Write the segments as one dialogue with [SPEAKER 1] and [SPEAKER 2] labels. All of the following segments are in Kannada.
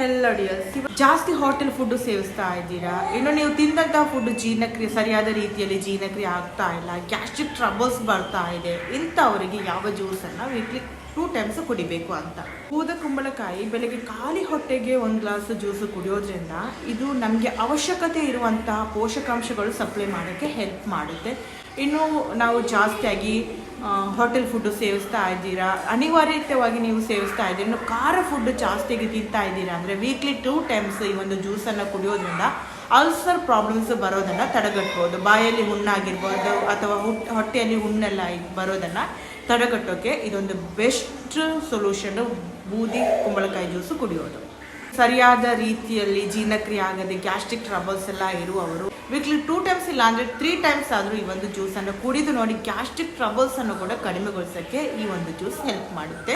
[SPEAKER 1] ಹೆಲ್ಲ ಡಿಯರ್ಸ್ ಜಾಸ್ತಿ ಹೋಟೆಲ್ ಫುಡ್ ಸೇವಿಸ್ತಾ ಇದ್ದೀರಾ? ಇನ್ನು ನೀವು ತಿಂದಂತಹ ಫುಡ್ ಜೀರ್ಣಕ್ರಿಯೆ, ಸರಿಯಾದ ರೀತಿಯಲ್ಲಿ ಜೀರ್ಣಕ್ರಿಯೆ ಆಗ್ತಾ ಇಲ್ಲ. ಗ್ಯಾಸ್ಟ್ರಿಕ್ ಟ್ರಬಲ್ಸ್ ಬರ್ತಾ ಇದೆ. ಇಂಥವರಿಗೆ ಯಾವ ಜ್ಯೂಸನ್ನು ವೀಕ್ಲಿ ಟೂ ಟೈಮ್ಸ್ ಕುಡಿಬೇಕು ಅಂತ. ಕೂದ ಕುಂಬಳಕಾಯಿ ಬೆಳಗ್ಗೆ ಖಾಲಿ ಹೊಟ್ಟೆಗೆ ಒಂದು ಗ್ಲಾಸ್ ಜ್ಯೂಸ್ ಕುಡಿಯೋದ್ರಿಂದ ಇದು ನಮಗೆ ಅವಶ್ಯಕತೆ ಇರುವಂತಹ ಪೋಷಕಾಂಶಗಳು ಸಪ್ಲೈ ಮಾಡೋಕ್ಕೆ ಹೆಲ್ಪ್ ಮಾಡುತ್ತೆ. ಇನ್ನು ನಾವು ಜಾಸ್ತಿಯಾಗಿ ಹೋಟೆಲ್ ಫುಡ್ಡು ಸೇವಿಸ್ತಾ ಇದ್ದೀರಾ? ಅನಿವಾರ್ಯತೆಯಾಗಿ ನೀವು ಸೇವಿಸ್ತಾ ಇದ್ದೀರ? ಇನ್ನು ಖಾರ ಫುಡ್ ಜಾಸ್ತಿಯಾಗಿ ತಿಂತಾ ಇದ್ದೀರಾ ಅಂದರೆ ವೀಕ್ಲಿ ಟೂ ಟೈಮ್ಸ್ ಈ ಒಂದು ಜ್ಯೂಸನ್ನು ಕುಡಿಯೋದ್ರಿಂದ ಅಲ್ಸರ್ ಪ್ರಾಬ್ಲಮ್ಸ್ ಬರೋದನ್ನು ತಡೆಗಟ್ಬೋದು. ಬಾಯಲ್ಲಿ ಹುಣ್ಣಾಗಿರ್ಬೋದು ಅಥವಾ ಹುಟ್ಟು ಹೊಟ್ಟೆಯಲ್ಲಿ ಹುಣ್ಣೆಲ್ಲ ಬರೋದನ್ನು ತಡೆಗಟ್ಟೋಕ್ಕೆ ಇದೊಂದು ಬೆಸ್ಟ್ ಸೊಲ್ಯೂಷನ್ ಬೂದಿ ಕುಂಬಳಕಾಯಿ ಜ್ಯೂಸು ಕುಡಿಯೋದು. ಸರಿಯಾದ ರೀತಿಯಲ್ಲಿ ಜೀರ್ಣಕ್ರಿಯೆ ಆಗದೆ ಗ್ಯಾಸ್ಟ್ರಿಕ್ ಟ್ರಬಲ್ಸ್ ಎಲ್ಲ ಇರುವವರು ವೀಕ್ಲಿ ಟೂ ಟೈಮ್ಸ್ ಇಲ್ಲ ಅಂದರೆ ತ್ರೀ ಟೈಮ್ಸ್ ಆದರೂ ಈ ಒಂದು ಜ್ಯೂಸನ್ನು ಕುಡಿದು ನೋಡಿ ಗ್ಯಾಸ್ಟ್ರಿಕ್ ಟ್ರಬಲ್ಸನ್ನು ಕೂಡ ಕಡಿಮೆಗೊಳಿಸೋಕ್ಕೆ ಈ ಒಂದು ಜ್ಯೂಸ್ ಹೆಲ್ಪ್ ಮಾಡುತ್ತೆ.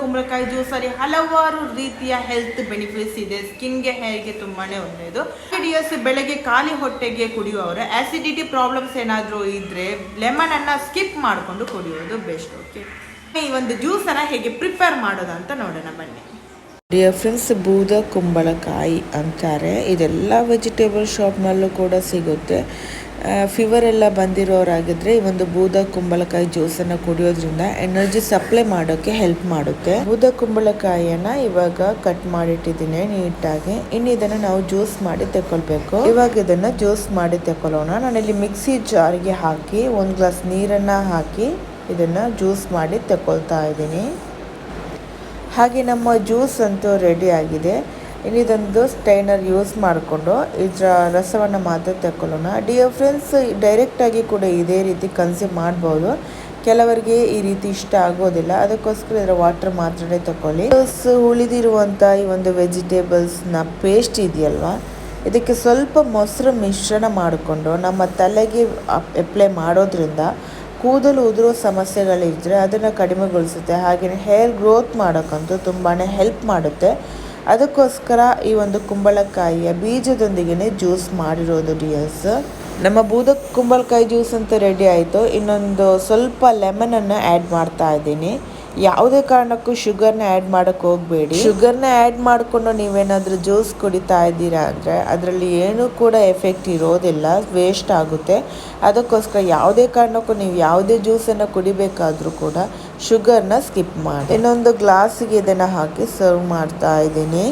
[SPEAKER 1] ಕುಂಬಳಕಾಯಿ ಜ್ಯೂಸಲ್ಲಿ ಹಲವಾರು ರೀತಿಯ ಹೆಲ್ತ್ ಬೆನಿಫಿಟ್ಸ್ ಇದೆ. ಸ್ಕಿನ್ಗೆ ಹೇಗೆ ತುಂಬಾನೇ ಒಳ್ಳೆಯದು. ಡಿಯರ್ಸ್ ಬೆಳಗ್ಗೆ ಖಾಲಿ ಹೊಟ್ಟೆಗೆ ಕುಡಿಯುವವರು ಆಸಿಡಿಟಿ ಪ್ರಾಬ್ಲಮ್ಸ್ ಏನಾದರೂ ಇದ್ದರೆ ಲೆಮನನ್ನು ಸ್ಕಿಪ್ ಮಾಡಿಕೊಂಡು ಕುಡಿಯೋದು ಬೆಸ್ಟ್ ಓಕೆ ಈ ಒಂದು ಜ್ಯೂಸನ್ನು ಹೇಗೆ ಪ್ರಿಪೇರ್ ಮಾಡೋದು ಅಂತ ನೋಡೋಣ ಬನ್ನಿ.
[SPEAKER 2] ಡಿಯರ್ ಫ್ರೆಂಡ್ಸ್ ಬೂದ ಕುಂಬಳಕಾಯಿ ಅಂತಾರೆ. ಇದೆಲ್ಲ ವೆಜಿಟೇಬಲ್ ಶಾಪ್ನಲ್ಲೂ ಕೂಡ ಸಿಗುತ್ತೆ. ಫೀವರ್ ಎಲ್ಲ ಬಂದಿರೋರಾಗಿದ್ರೆ ಈ ಒಂದು ಬೂದ ಕುಂಬಳಕಾಯಿ ಜ್ಯೂಸನ್ನು ಕುಡಿಯೋದ್ರಿಂದ ಎನರ್ಜಿ ಸಪ್ಲೈ ಮಾಡೋಕ್ಕೆ ಹೆಲ್ಪ್ ಮಾಡುತ್ತೆ. ಬೂದ ಕುಂಬಳಕಾಯಿಯನ್ನ ಇವಾಗ ಕಟ್ ಮಾಡಿಟ್ಟಿದ್ದೀನಿ ನೀಟಾಗಿ. ಇನ್ನು ಇದನ್ನು ನಾವು ಜ್ಯೂಸ್ ಮಾಡಿ ತಗೊಳ್ಬೇಕು ಇವಾಗ ಇದನ್ನ ಜ್ಯೂಸ್ ಮಾಡಿ ತಗೊಳ್ಳೋಣ ನಾನಿಲ್ಲಿ ಮಿಕ್ಸಿ ಜಾರ್ಗೆ ಹಾಕಿ ಒಂದು ಗ್ಲಾಸ್ ನೀರನ್ನ ಹಾಕಿ ಇದನ್ನ ಜ್ಯೂಸ್ ಮಾಡಿ ತಗೊಳ್ತಾ ಇದ್ದೀನಿ. ಹಾಗೆ ನಮ್ಮ ಜ್ಯೂಸ್ ಅಂತೂ ರೆಡಿ ಆಗಿದೆ. ಇನ್ನು ಇದೊಂದು ಸ್ಟೈನರ್ ಯೂಸ್ ಮಾಡಿಕೊಂಡು ಇದರ ರಸವನ್ನು ಮಾತ್ರ ತಗೊಳ್ಳೋಣ ಡಿಯರ್ ಫ್ರೆಂಡ್ಸ್ ಡೈರೆಕ್ಟಾಗಿ ಕೂಡ ಇದೇ ರೀತಿ ಕನ್ಸ್ಯೂಮ್ ಮಾಡ್ಬೋದು. ಕೆಲವರಿಗೆ ಈ ರೀತಿ ಇಷ್ಟ ಆಗೋದಿಲ್ಲ. ಅದಕ್ಕೋಸ್ಕರ ಇದರ ವಾಟರ್ ಮಾತ್ರನೇ ತಗೊಳ್ಳಿ ಉಳಿದಿರುವಂಥ ಈ ಒಂದು ವೆಜಿಟೇಬಲ್ಸ್ನ ಪೇಸ್ಟ್ ಇದೆಯಲ್ವಾ? ಇದಕ್ಕೆ ಸ್ವಲ್ಪ ಮೊಸರು ಮಿಶ್ರಣ ಮಾಡಿಕೊಂಡು ನಮ್ಮ ತಲೆಗೆ ಅಪ್ಲೈ ಮಾಡೋದ್ರಿಂದ ಕೂದಲು ಉದುರೋ ಸಮಸ್ಯೆಗಳಿದ್ದರೆ ಅದನ್ನು ಕಡಿಮೆಗೊಳಿಸುತ್ತೆ. ಹಾಗೆಯೇ ಹೇರ್ ಗ್ರೋತ್ ಮಾಡೋಕ್ಕಂತೂ ತುಂಬಾ ಹೆಲ್ಪ್ ಮಾಡುತ್ತೆ. ಅದಕ್ಕೋಸ್ಕರ ಈ ಒಂದು ಕುಂಬಳಕಾಯಿಯ ಬೀಜದೊಂದಿಗೆ ಜ್ಯೂಸ್ ಮಾಡಿರೋದು ಡಿಯರ್ಸ್. ನಮ್ಮ ಬೂದ ಕುಂಬಳಕಾಯಿ ಜ್ಯೂಸ್ ಅಂತ ರೆಡಿ ಆಯಿತು. ಇನ್ನೊಂದು ಸ್ವಲ್ಪ ಲೆಮನನ್ನು ಆ್ಯಡ್ ಮಾಡ್ತಾ ಇದ್ದೀನಿ. ಯಾವುದೇ ಕಾರಣಕ್ಕೂ ಶುಗರ್ನ ಆ್ಯಡ್ ಮಾಡೋಕ್ಕೆ ಹೋಗಬೇಡಿ. ಶುಗರ್ನ ಆ್ಯಡ್ ಮಾಡಿಕೊಂಡು ನೀವೇನಾದರೂ ಜ್ಯೂಸ್ ಕುಡಿತಾ ಇದ್ದೀರಾ ಅಂದರೆ ಅದರಲ್ಲಿ ಏನೂ ಕೂಡ ಎಫೆಕ್ಟ್ ಇರೋದಿಲ್ಲ. ವೇಸ್ಟ್ ಆಗುತ್ತೆ. ಅದಕ್ಕೋಸ್ಕರ ಯಾವುದೇ ಕಾರಣಕ್ಕೂ ನೀವು ಯಾವುದೇ ಜ್ಯೂಸನ್ನು ಕುಡಿಬೇಕಾದರೂ ಕೂಡ ಶುಗರ್ನ ಸ್ಕಿಪ್ ಮಾಡಿ. ಇನ್ನೊಂದು ಗ್ಲಾಸಿಗೆ ಇದನ್ನು ಹಾಕಿ ಸರ್ವ್ ಮಾಡ್ತಾ ಇದ್ದೀನಿ.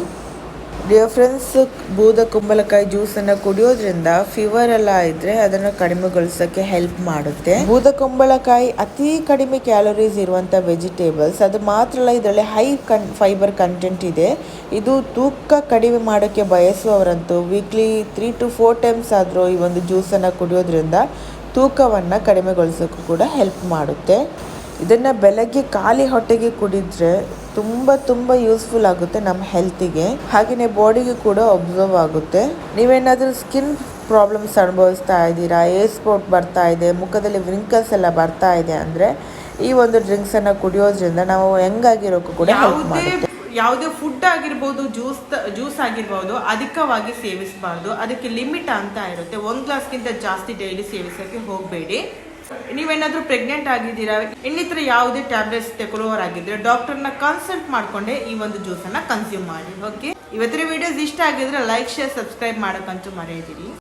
[SPEAKER 2] ಡಿಯರ್ ಫ್ರೆಂಡ್ಸ್ ಬೂದ ಕುಂಬಳಕಾಯಿ ಜ್ಯೂಸನ್ನು ಕುಡಿಯೋದ್ರಿಂದ ಫೀವರ್ ಎಲ್ಲ ಇದ್ರೆ ಅದನ್ನು ಕಡಿಮೆಗೊಳಿಸೋಕ್ಕೆ ಹೆಲ್ಪ್ ಮಾಡುತ್ತೆ. ಬೂದ ಕುಂಬಳಕಾಯಿ ಅತಿ ಕಡಿಮೆ ಕ್ಯಾಲೋರೀಸ್ ಇರುವಂಥ ವೆಜಿಟೇಬಲ್ಸ್ ಅದು ಮಾತ್ರ ಅಲ್ಲ, ಇದರಲ್ಲಿ ಹೈ ಕನ್ ಫೈಬರ್ ಕಂಟೆಂಟ್ ಇದೆ. ಇದು ತೂಕ ಕಡಿಮೆ ಮಾಡೋಕ್ಕೆ ಬಯಸುವವರಂತೂ weekly three to four times ಆದರೂ ಈ ಒಂದು ಜ್ಯೂಸನ್ನು ಕುಡಿಯೋದ್ರಿಂದ ತೂಕವನ್ನು ಕಡಿಮೆಗೊಳಿಸೋಕ್ಕೂ ಕೂಡ ಹೆಲ್ಪ್ ಮಾಡುತ್ತೆ. ಇದನ್ನು ಬೆಳಗ್ಗೆ ಖಾಲಿ ಹೊಟ್ಟೆಗೆ ಕುಡಿದ್ರೆ ತುಂಬ ತುಂಬ ಯೂಸ್ಫುಲ್ ಆಗುತ್ತೆ ನಮ್ಮ ಹೆಲ್ತಿಗೆ ಹಾಗೆಯೇ ಬಾಡಿಗೆ ಕೂಡ ಒಬ್ಸರ್ವ್ ಆಗುತ್ತೆ. ನೀವೇನಾದರೂ ಸ್ಕಿನ್ ಪ್ರಾಬ್ಲಮ್ಸ್ ಅನುಭವಿಸ್ತಾ ಇದ್ದೀರಾ? ಏರ್ ಸ್ಪಾಟ್ ಬರ್ತಾ ಇದೆ ಮುಖದಲ್ಲಿ ವ್ರಿಂಕಲ್ಸ್ ಎಲ್ಲ ಬರ್ತಾ ಇದೆ ಅಂದರೆ ಈ ಒಂದು ಡ್ರಿಂಕ್ಸನ್ನು ಕುಡಿಯೋದ್ರಿಂದ ನಾವು ಹೆಂಗಾಗಿರೋಕ್ಕೂ ಕೂಡ ಹೆಲ್ಪ್
[SPEAKER 1] ಯಾವುದೇ
[SPEAKER 2] ಮಾಡುತ್ತೆ.
[SPEAKER 1] ಯಾವುದೇ ಫುಡ್ ಆಗಿರ್ಬೋದು ಜ್ಯೂಸ್ ಜ್ಯೂಸ್ ಆಗಿರ್ಬೋದು ಅಧಿಕವಾಗಿ ಸೇವಿಸಬಾರ್ದು. ಅದಕ್ಕೆ ಲಿಮಿಟ್ ಅಂತ ಇರುತ್ತೆ. ಒಂದು ಗ್ಲಾಸ್ಗಿಂತ ಜಾಸ್ತಿ ಡೈಲಿ ಸೇವಿಸೋಕ್ಕೆ ಹೋಗಬೇಡಿ. ನೀವೇನಾದ್ರೂ ಪ್ರೆಗ್ನೆಂಟ್ ಆಗಿದ್ದೀರಾ? ಇನ್ನಿತರ ಯಾವುದೇ ಟ್ಯಾಬ್ಲೆಟ್ಸ್ ತಗೊಳ್ಳೋರಾಗಿದ್ರೆ ಡಾಕ್ಟರ್ನ ಕನ್ಸಲ್ಟ್ ಮಾಡ್ಕೊಂಡೆ ಈ ಒಂದು ಜ್ಯೂಸನ್ನು ಕನ್ಸ್ಯೂಮ್ ಮಾಡಿ ಓಕೆ ಇವತ್ತಿನ ವಿಡಿಯೋಸ್ ಇಷ್ಟ ಆಗಿದ್ರೆ ಲೈಕ್ ಶೇರ್ ಸಬ್ಸ್ಕ್ರೈಬ್ ಮಾಡೋಕ್ಕಂತೂ ಮರೆಯದಿರಿ.